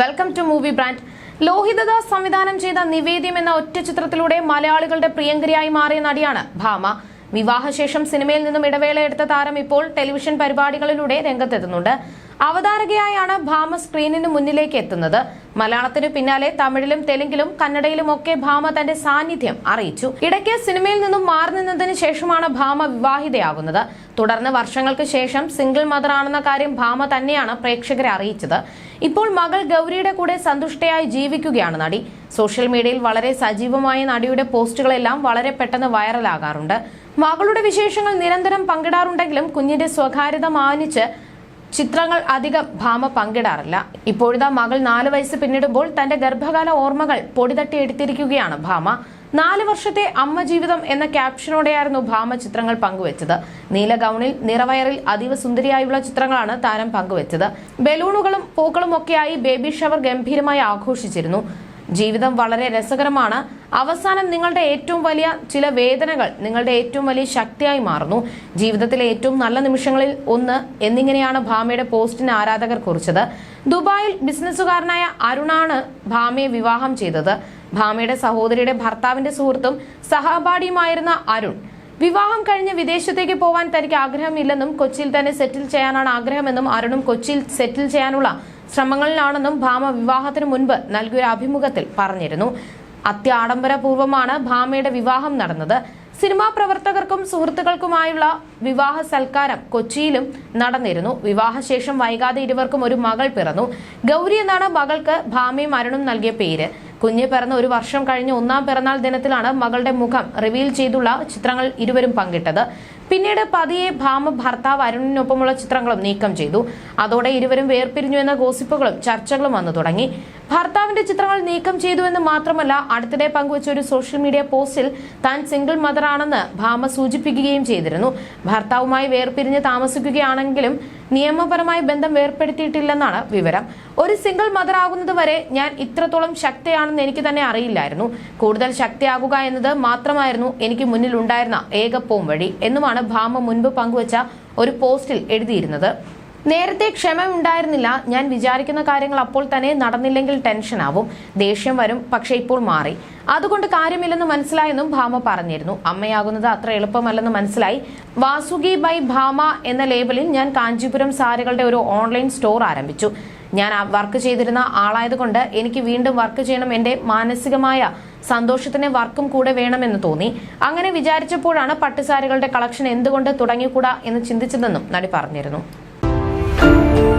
Welcome to movie brand Lohithadas സംവിധാനം ചെയ്ത നിവേദ്യം എന്ന ഒറ്റ ചിത്രത്തിലൂടെ മലയാളികളുടെ പ്രിയങ്കരിയായി മാറിയ നടിയാണ് ഭാമ. വിവാഹശേഷം സിനിമയിൽ നിന്നും ഇടവേള എടുത്ത താരം ഇപ്പോൾ ടെലിവിഷൻ പരിപാടികളിലൂടെ രംഗത്തെത്തുന്നുണ്ട്. അവതാരകയായാണ് ഭാമ സ്ക്രീനിന് മുന്നിലേക്ക് എത്തുന്നത്. മലയാളത്തിനു പിന്നാലെ തമിഴിലും തെലുങ്കിലും കന്നഡയിലും ഒക്കെ ഭാമ തന്റെ സാന്നിധ്യം അറിയിച്ചു. ഇടയ്ക്ക് സിനിമയിൽ നിന്നും മാറി നിന്നതിന് ശേഷമാണ് ഭാമ വിവാഹിതയാകുന്നത്. തുടർന്ന് വർഷങ്ങൾക്ക് ശേഷം സിംഗിൾ മദർ ആണെന്ന കാര്യം ഭാമ തന്നെയാണ് പ്രേക്ഷകരെ അറിയിച്ചത്. ഇപ്പോൾ മകൾ ഗൗരിയുടെ കൂടെ സന്തുഷ്ടയായി ജീവിക്കുകയാണ് നടി. സോഷ്യൽ മീഡിയയിൽ വളരെ സജീവമായ നടിയുടെ പോസ്റ്റുകളെല്ലാം വളരെ പെട്ടെന്ന് വൈറലാകാറുണ്ട്. മകളുടെ വിശേഷങ്ങൾ നിരന്തരം പങ്കിടാറുണ്ടെങ്കിലും കുഞ്ഞിന്റെ സ്വകാര്യത മാനിച്ച് ചിത്രങ്ങൾ അധികം ഭാമ പങ്കിടാറില്ല. ഇപ്പോഴിതാ മകൾ നാല് വയസ്സ് പിന്നിടുമ്പോൾ തന്റെ ഗർഭകാല ഓർമ്മകൾ പൊടിതട്ടി എടുത്തിരിക്കുകയാണ് ഭാമ. നാല് വർഷത്തെ അമ്മ ജീവിതം എന്ന ക്യാപ്ഷനോടെയായിരുന്നു ഭാമ ചിത്രങ്ങൾ പങ്കുവച്ചത്. നീല ഗൗണിൽ നിറവയറിൽ അതീവ സുന്ദരിയായുള്ള ചിത്രങ്ങളാണ് താരം പങ്കുവച്ചത്. ബലൂണുകളും പൂക്കളും ഒക്കെയായി ബേബി ഷവർ ഗംഭീരമായി ആഘോഷിച്ചിരുന്നു. ജീവിതം വളരെ രസകരമാണ്. അവസാനം നിങ്ങളുടെ ഏറ്റവും വലിയ ചില വേദനകൾ നിങ്ങളുടെ ഏറ്റവും വലിയ ശക്തിയായി മാറുന്നു. ജീവിതത്തിലെ ഏറ്റവും നല്ല നിമിഷങ്ങളിൽ ഒന്ന് എന്നിങ്ങനെയാണ് ഭാമയുടെ പോസ്റ്റിന് ആരാധകർ കുറിച്ചത്. ദുബായിൽ ബിസിനസ്സുകാരനായ അരുണാണ് ഭാമയെ വിവാഹം ചെയ്തത്. ഭാമയുടെ സഹോദരിയുടെ ഭർത്താവിന്റെ സുഹൃത്തും സഹപാഠിയുമായിരുന്ന അരുൺ. വിവാഹം കഴിഞ്ഞ് വിദേശത്തേക്ക് പോവാൻ തനിക്ക് ആഗ്രഹമില്ലെന്നും കൊച്ചിയിൽ തന്നെ സെറ്റിൽ ചെയ്യാനാണ് ആഗ്രഹമെന്നും അരുണും കൊച്ചിയിൽ സെറ്റിൽ ചെയ്യാനുള്ള ശ്രമങ്ങളിലാണെന്നും ഭാമ വിവാഹത്തിന് മുൻപ് നൽകിയൊരു അഭിമുഖത്തിൽ പറഞ്ഞിരുന്നു. അത്യാഡംബരപൂർവമാണ് ഭാമയുടെ വിവാഹം നടന്നത്. സിനിമാ പ്രവർത്തകർക്കും സുഹൃത്തുക്കൾക്കുമായുള്ള വിവാഹ സൽക്കാരം കൊച്ചിയിലും നടന്നിരുന്നു. വിവാഹശേഷം വൈകാതെ ഇരുവർക്കും ഒരു മകൾ പിറന്നു. ഗൗരി എന്നാണ് മകൾക്ക് ഭാമയും മരണം നൽകിയ പേര്. കുഞ്ഞ് പിറന്ന ഒരു വർഷം കഴിഞ്ഞ് ഒന്നാം പിറന്നാൾ ദിനത്തിലാണ് മകളുടെ മുഖം റിവീൽ ചെയ്തുള്ള ചിത്രങ്ങൾ ഇരുവരും പങ്കിട്ടത്. പിന്നീട് പതിയെ ഭാമ ഭർത്താവ് അരുണിനൊപ്പമുള്ള ചിത്രങ്ങളും നീക്കം ചെയ്തു. അതോടെ ഇരുവരും വേർപിരിഞ്ഞു എന്ന ഗോസിപ്പുകളും ചർച്ചകളും വന്നു തുടങ്ങി. ഭർത്താവിന്റെ ചിത്രങ്ങൾ നീക്കം ചെയ്തു എന്ന് മാത്രമല്ല അടുത്തിടെ പങ്കുവച്ച ഒരു സോഷ്യൽ മീഡിയ പോസ്റ്റിൽ താൻ സിംഗിൾ മദറാണെന്ന് ഭാമ സൂചിപ്പിക്കുകയും ചെയ്തിരുന്നു. ഭർത്താവുമായി വേർപിരിഞ്ഞ് താമസിക്കുകയാണെങ്കിലും നിയമപരമായി ബന്ധം വേർപ്പെടുത്തിയിട്ടില്ലെന്നാണ് വിവരം. ഒരു സിംഗിൾ മദർ ആകുന്നത് വരെ ഞാൻ ഇത്രത്തോളം ശക്തയാണെന്ന് എനിക്ക് തന്നെ അറിയില്ലായിരുന്നു. കൂടുതൽ ശക്തിയാകുക എന്നത് മാത്രമായിരുന്നു എനിക്ക് മുന്നിൽ ഉണ്ടായിരുന്ന വഴി എന്നുമാണ് ഭാമ മുൻപ് പങ്കുവച്ച ഒരു പോസ്റ്റിൽ എഴുതിയിരുന്നത്. നേരത്തെ ക്ഷമയുണ്ടായിരുന്നില്ല. ഞാൻ വിചാരിക്കുന്ന കാര്യങ്ങൾ അപ്പോൾ തന്നെ നടന്നില്ലെങ്കിൽ ടെൻഷനാവും ദേഷ്യം വരും പക്ഷേ ഇപ്പോൾ മാറി. അതുകൊണ്ട് കാര്യമില്ലെന്ന് മനസ്സിലായെന്നും ഭാമ പറഞ്ഞിരുന്നു. അമ്മയാകുന്നത് അത്ര എളുപ്പമല്ലെന്ന് മനസ്സിലായി. വാസുകി ബൈ ഭാമ എന്ന ലേബലിൽ ഞാൻ കാഞ്ചീപുരം സാരികളുടെ ഒരു ഓൺലൈൻ സ്റ്റോർ ആരംഭിച്ചു. ഞാൻ വർക്ക് ചെയ്തിരുന്ന ആളായതുകൊണ്ട് എനിക്ക് വീണ്ടും വർക്ക് ചെയ്യണം. എന്റെ മാനസികമായ സന്തോഷത്തിന് വർക്കും കൂടെ വേണമെന്ന് തോന്നി. അങ്ങനെ വിചാരിച്ചപ്പോഴാണ് പട്ടുസാരികളുടെ കളക്ഷൻ എന്തുകൊണ്ട് തുടങ്ങിക്കൂടാ എന്ന് ചിന്തിച്ചതെന്നും നടി പറഞ്ഞിരുന്നു. Thank you.